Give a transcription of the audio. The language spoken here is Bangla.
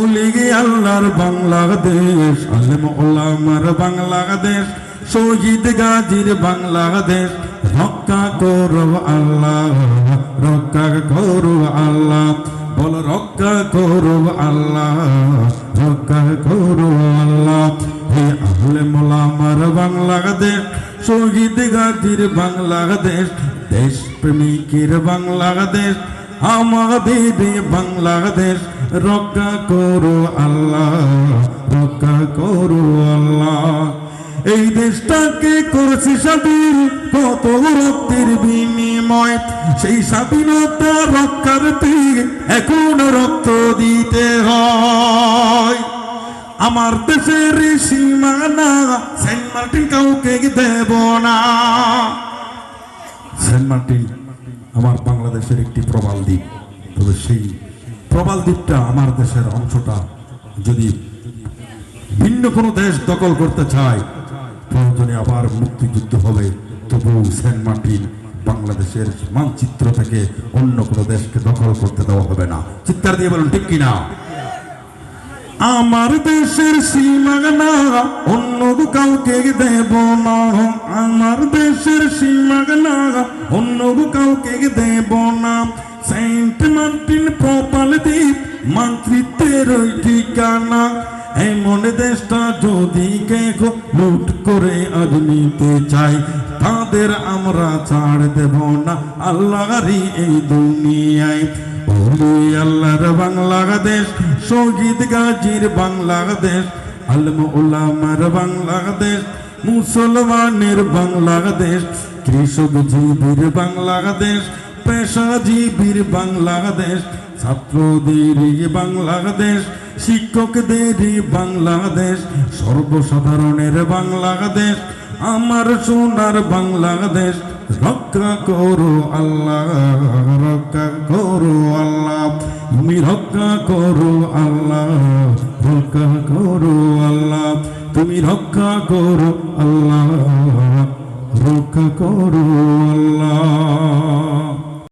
ওলিগে আল্লাহর বাংলাদেশ, আলেম ওলামার বাংলাদেশ, শহীদ গাজীর বাংলাদেশ। রক্ষা করো আল্লাহ, রক্ষা করো আল্লাহ, বল রক্ষা করো আল্লাহ, রক্ষা করো আল্লাহ। হে আহলে মোলামার বাংলাদেশ, শহীদ গাজীর বাংলাদেশ দেশ প্রেমিকের বাংলাদেশ আমাদের বাংলাদেশ, রক্ষা করো আল্লাহ, রক্ষা করো আল্লাহ। এই দেশটাকে করেছে স্বাধীন, কত রক্তের বিনিময়। সেই স্বাধীনতা রক্ষার এখন রক্ত দিতে হয়। আমার দেশের সীমানা, সেন্ট মার্টিন কাউকে দেব না। সেন্ট মার্টিন আমার বাংলাদেশের একটি প্রবাল দ্বীপ। তবে সেই প্রবাল দ্বীপটা আমার দেশের অংশটা যদি ভিন্ন কোনো দেশ দখল করতে চায়, প্রয়োজনে আবার মুক্তিযুদ্ধ হবে। তবু সেন্ট মার্টিন বাংলাদেশের মানচিত্র থেকে অন্য কোনো দেশকে দখল করতে দেওয়া হবে না। চিৎকার দিয়ে বলুন, ঠিক কিনা? আমার দেশের সীমানা অন্য কাউকে দেব না, আমার অন্য কাউকে দেব না সেন্ট মার্টিন প্রপাল দ্বীপ ওই ঠিকানা এমন দেশটা যদি কেহ লুট করে আজ নিতে চাই তাদের আমরা ছাড় দেব না আল্লাহরই এই দুনিয়ায় ওরে আল্লাহর বাংলাদেশ শহীদ গাজীর বাংলাদেশ আলম উলামার বাংলাদেশ মুসলমানের বাংলাদেশ কৃষক জীবীর বাংলাদেশ, পেশাজীবীর বাংলাদেশ, ছাত্রদের বাংলাদেশ শিক্ষকদের বাংলাদেশ, সর্বসাধারণের বাংলাদেশ, আমার সোনার বাংলাদেশ, রক্ষা করো আল্লাহ, রক্ষা করো আল্লাহ, তুমি রক্ষা করো আল্লাহ, রক্ষা করো আল্লাহ। তুমি রক্ষা করো আল্লাহ রক্ষা করো আল্লাহ।